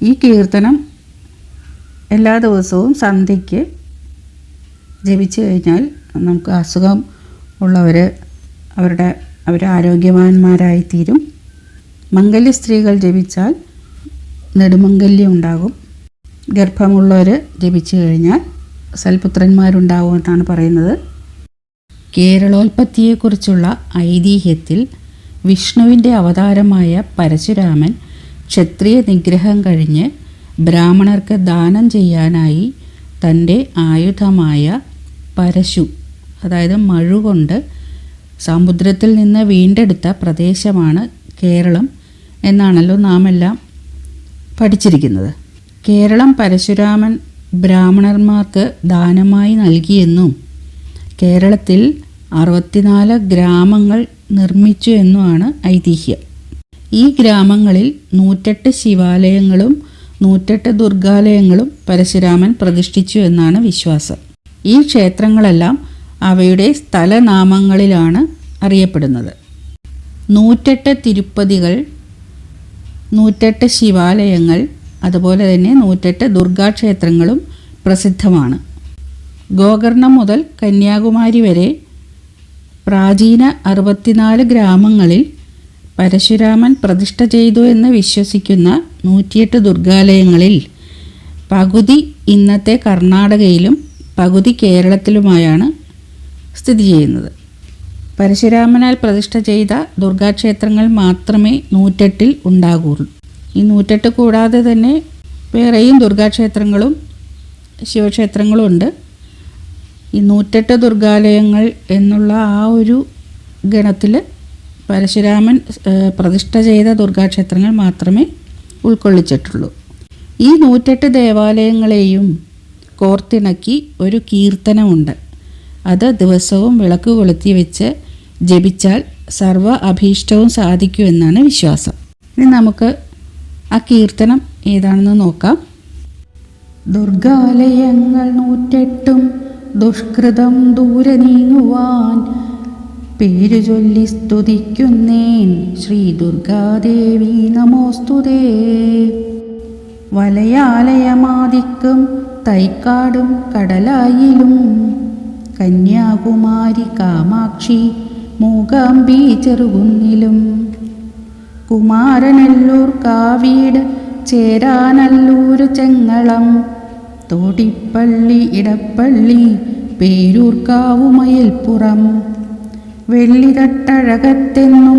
ഈ കീർത്തനം എല്ലാ ദിവസവും സന്ധ്യയ്ക്ക് ജപിച്ചു കഴിഞ്ഞാൽ നമുക്ക് അസുഖം ഉള്ളവർ അവരുടെ അവർ ആരോഗ്യവാന്മാരായി തീരും മംഗല്യ സ്ത്രീകൾ ജപിച്ചാൽ നെടുമംഗല്യം ഉണ്ടാകും. ഗർഭമുള്ളവർ ജപിച്ചു കഴിഞ്ഞാൽ സൽപുത്രന്മാരുണ്ടാകും എന്നാണ് പറയുന്നത്. കേരളോൽപത്തിയെക്കുറിച്ചുള്ള ഐതിഹ്യത്തിൽ വിഷ്ണുവിന്റെ അവതാരമായ പരശുരാമൻ ക്ഷത്രിയ നിഗ്രഹം കഴിഞ്ഞ് ബ്രാഹ്മണർക്ക് ദാനം ചെയ്യാനായി തന്റെ ആയുധമായ പരശു അതായത് മഴുകൊണ്ട് സമുദ്രത്തിൽ നിന്ന് വീണ്ടെടുത്ത പ്രദേശമാണ് കേരളം എന്നാണല്ലോ നാം എല്ലാം പഠിച്ചിരിക്കുന്നത്. കേരളം പരശുരാമൻ ബ്രാഹ്മണന്മാർക്ക് ദാനമായി നൽകിയെന്നും കേരളത്തിൽ അറുപത്തിനാല് ഗ്രാമങ്ങൾ നിർമ്മിച്ചു എന്നുമാണ് ഐതിഹ്യം. ഈ ഗ്രാമങ്ങളിൽ നൂറ്റെട്ട് ശിവാലയങ്ങളും നൂറ്റെട്ട് ദുർഗാലയങ്ങളും പരശുരാമൻ പ്രതിഷ്ഠിച്ചു എന്നാണ് വിശ്വാസം. ഈ ക്ഷേത്രങ്ങളെല്ലാം അവയുടെ സ്ഥലനാമങ്ങളിലാണ് അറിയപ്പെടുന്നത്. നൂറ്റെട്ട് തിരുപ്പതികൾ നൂറ്റെട്ട് ശിവാലയങ്ങൾ അതുപോലെ തന്നെ നൂറ്റെട്ട് ദുർഗാക്ഷേത്രങ്ങളും പ്രസിദ്ധമാണ്. ഗോകർണം മുതൽ കന്യാകുമാരി വരെ പ്രാചീന അറുപത്തിനാല് ഗ്രാമങ്ങളിൽ പരശുരാമൻ പ്രതിഷ്ഠ ചെയ്തു എന്ന് വിശ്വസിക്കുന്ന നൂറ്റിയെട്ട് ദുർഗാലയങ്ങളിൽ പകുതി ഇന്നത്തെ കർണാടകയിലും പകുതി കേരളത്തിലുമായാണ് സ്ഥിതി ചെയ്യുന്നത്. പരശുരാമനാൽ പ്രതിഷ്ഠ ചെയ്ത ദുർഗാക്ഷേത്രങ്ങൾ മാത്രമേ നൂറ്റെട്ടിൽ ഉണ്ടാകുള്ളൂ ഈ നൂറ്റെട്ട് കൂടാതെ തന്നെ വേറെയും ദുർഗാക്ഷേത്രങ്ങളും ശിവക്ഷേത്രങ്ങളും ഉണ്ട് ഈ നൂറ്റെട്ട് ദുർഗാലയങ്ങൾ എന്നുള്ള ആ ഒരു ഗണത്തിൽ പരശുരാമൻ പ്രതിഷ്ഠ ചെയ്ത ദുർഗാക്ഷേത്രങ്ങൾ മാത്രമേ ഉൾക്കൊള്ളിച്ചിട്ടുള്ളൂ. ഈ നൂറ്റെട്ട് ദേവാലയങ്ങളെയും കോർത്തിണക്കി ഒരു കീർത്തനമുണ്ട്. അത് ദിവസവും വിളക്ക് കൊളുത്തി വെച്ച് ജപിച്ചാൽ സർവ അഭീഷ്ടവും സാധിക്കുമെന്നാണ് വിശ്വാസം. ഇനി നമുക്ക് ആ കീർത്തനം ഏതാണെന്ന് നോക്കാം. ദുർഗാലയങ്ങൾ നൂറ്റെട്ടും ദുഷ്കൃതം ദൂരെ നീങ്ങുവാൻ പേരു ചൊല്ലി സ്തുതിക്കുന്നേൻ ശ്രീ ദുർഗാദേവി നമോസ്തുതേ. വലയാലയമാദിക്കും തൈക്കാടും കടലായിലും. കന്യാകുമാരി കാമാക്ഷി മൂകാംബി ചെറുകുന്നിലും. കുമാരനല്ലൂർ കാവീട് ചേരാനല്ലൂർ ചെങ്ങളം. തോടിപ്പള്ളി ഇടപ്പള്ളി പേരൂർക്കാവുമയൽപ്പുറം വെള്ളിതട്ടഴകത്തെന്നും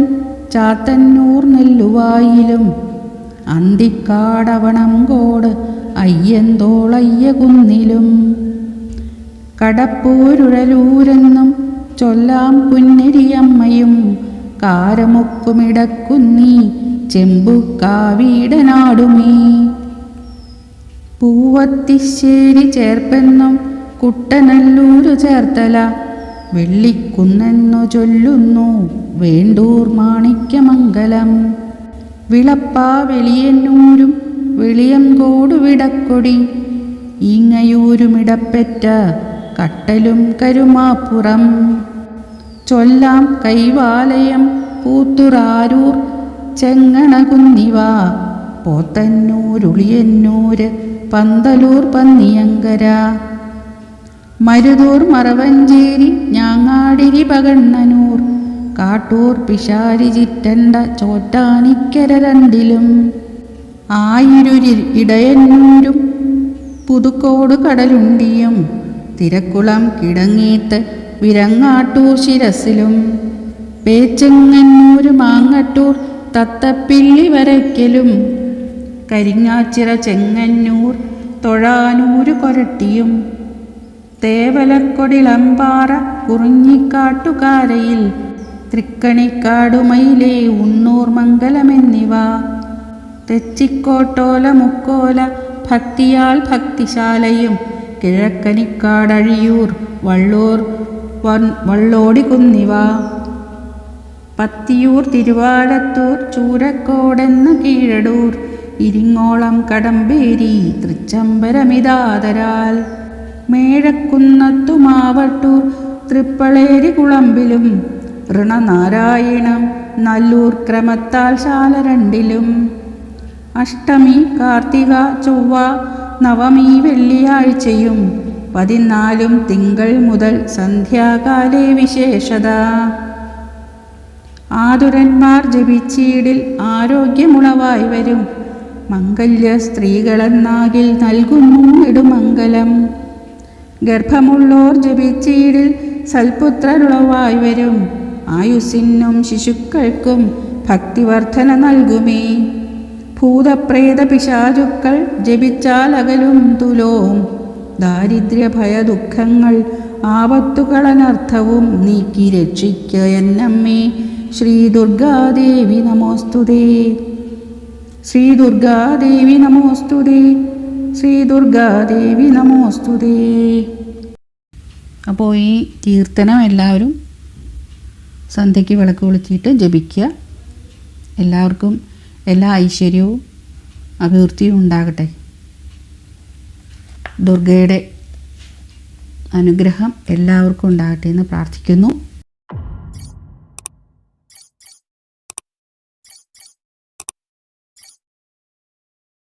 ചാത്തന്നൂർ നെല്ലുവായിലും അന്തിക്കാടവണം കോട് അയ്യന്തോളയ്യ കുന്നിലും കടപ്പൂരുഴലൂരെന്നും ചൊല്ലാം പുന്നരിയമ്മയും കാരമുക്കുമിടക്കുന്നീ ചെമ്പു കാവീടനാടുമീ പൂവത്തിശ്ശേരി ചേർപ്പെന്നും കുട്ടനല്ലൂരു ചേർത്തല വെള്ളിക്കുന്നെന്നു ചൊല്ലുന്നു വേണ്ടൂർ മാണിക്യമംഗലം. വിളപ്പാ വെളിയന്നൂരും വെളിയങ്കോട് വിടക്കൊടി. ഈങ്ങയൂരുമിടപ്പെറ്റ കട്ടലും കരുമാപ്പുറം. ചൊല്ലാം കൈവാലയം പൂത്തുറാരൂർ ചെങ്ങണകുന്നിവ. പോത്തന്നൂരുളിയന്നൂര് പന്തലൂർ പന്നിയങ്കര. മരുതൂർ മറവഞ്ചേരി ഞാങ്ങാടിരി പകണ്ണനൂർ കാട്ടൂർ പിഷാരി ചിറ്റണ്ട ചോറ്റാനിക്കര രണ്ടിലും. ആയിരുരിൽ ഇടയന്നൂരും പുതുക്കോട് കടലുണ്ടിയും തിരക്കുളം കിടങ്ങീത്ത് വിരങ്ങാട്ടൂർ ശിരസിലും. പേച്ചെങ്ങന്നൂര് മാങ്ങട്ടൂർ തത്തപ്പിള്ളി വരയ്ക്കലും കരിങ്ങാച്ചിറ ചെങ്ങന്നൂർ തൊഴാനൂര് കൊരട്ടിയും. തേവലക്കൊടിളമ്പാറ കുറിഞ്ഞിക്കാട്ടുകാരയിൽ തൃക്കണിക്കാടുമയിലെ ഉണ്ണൂർ മംഗലമെന്നിവ. തെച്ചിക്കോട്ടോല മുക്കോല ഭക്തിയാൽ ഭക്തിശാലയും കിഴക്കനിക്കാടഴിയൂർ വള്ളൂർ വൺ വള്ളോടികുന്നിവ. പത്തിയൂർ തിരുവാലത്തൂർ ചൂരക്കോടെന്ന കീഴടൂർ ഇരിങ്ങോളം കടമ്പേരി തൃച്ചംബരമിതാതരാൽ. മേഴക്കുന്നത്തു മാവട്ടൂർ തൃപ്പളേരി കുളമ്പിലും ഋണനാരായണം നല്ലൂർ ക്രമത്താൽ ശാല രണ്ടിലും. അഷ്ടമി കാർത്തിക ചൊവ്വ നവമി വെള്ളിയാഴ്ചയും പതിനാലും തിങ്കൾ മുതൽ സന്ധ്യാകാലേ വിശേഷത. ആതുരന്മാർ ജപിച്ചീടിൽ ആരോഗ്യമുളവായി വരും. മംഗല്യ സ്ത്രീകളെന്നാകിൽ നൽകുന്നു ഇടുമംഗലം ഗർഭമുള്ളോർ ജപിച്ചീടിൽ സൽപുത്രരുളവായി വരും. ആയുസ്സിനും ശിശുക്കൾക്കും ഭക്തിവർദ്ധന നൽകുമേ. ഭൂതപ്രേത പിശാചുക്കൾ ജപിച്ചാൽ അകലും തുലോം. ദാരിദ്ര്യ ഭയ ദുഃഖങ്ങൾ ആപത്തുകളനർത്ഥവും നീക്കി രക്ഷിക്ക എന്നമ്മേ. ശ്രീ ദുർഗാദേവി നമോസ്തുതേ. ശ്രീ ദുർഗാദേവി നമോസ്തുതേ. ശ്രീ ദുർഗാദേവി നമോസ്തുതേ അപ്പോൾ ഈ കീർത്തനം എല്ലാവരും സന്ധ്യയ്ക്ക് വിളക്ക് വിളിച്ചിട്ട് ജപിക്കുക. എല്ലാവർക്കും എല്ലാ ഐശ്വര്യവും അഭിവൃദ്ധിയും ഉണ്ടാകട്ടെ. ദുർഗയുടെ അനുഗ്രഹം എല്ലാവർക്കും ഉണ്ടാകട്ടെ എന്ന് പ്രാർത്ഥിക്കുന്നു.